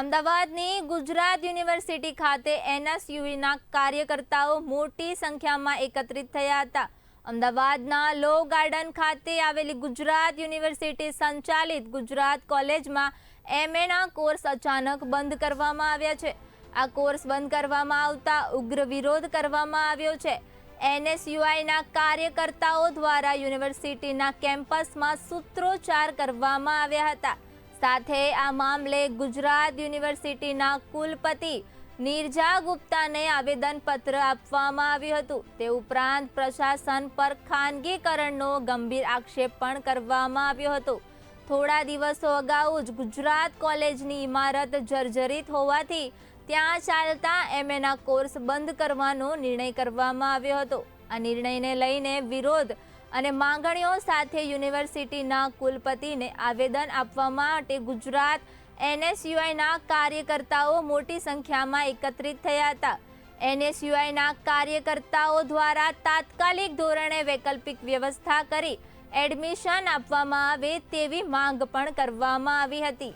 અમદાવાદની ગુજરાત યુનિવર્સિટી ખાતે એનએસયુના કાર્યકર્તાઓ મોટી સંખ્યામાં એકત્રિત થયા હતા. અમદાવાદના લો ગાર્ડન ખાતે આવેલી ગુજરાત યુનિવર્સિટી સંચાલિત ગુજરાત કોલેજમાં એમએના કોર્સ અચાનક બંધ કરવામાં આવ્યા છે. આ કોર્સ બંધ કરવામાં આવતા ઉગ્ર વિરોધ કરવામાં આવ્યો છે. એનએસયુઆઈના કાર્યકર્તાઓ દ્વારા યુનિવર્સિટીના કેમ્પસમાં સૂત્રોચ્ચાર કરવામાં આવ્યા હતા. સાથે આ મામલે ગુજરાત યુનિવર્સિટીના કુલપતિ નિર્જા ગુપ્તાને આવેદનપત્ર આપવામાં આવ્યું હતું. તે ઉપરાંત પ્રશાસન પર ખાનગીકરણનો ગંભીર આક્ષેપ પણ કરવામાં આવ્યો હતો. થોડા દિવસો અગાઉ જ ગુજરાત કોલેજની ઇમારત જર્જરિત હોવાથી ત્યાં ચાલતા એમએના કોર્સ બંધ કરવાનો નિર્ણય કરવામાં આવ્યો હતો. આ નિર્ણયને લઈને વિરોધ અને માંગણીઓ સાથે યુનિવર્સિટીના કુલપતિને આવેદન આપવા માટે ગુજરાત એનએસયુઆઈના કાર્યકર્તાઓ મોટી સંખ્યામાં એકત્રિત થયા હતા. એનએસયુઆઈના કાર્યકર્તાઓ દ્વારા તાત્કાલિક ધોરણે વૈકલ્પિક વ્યવસ્થા કરી એડમિશન આપવામાં આવે તેવી માંગ પણ કરવામાં આવી હતી.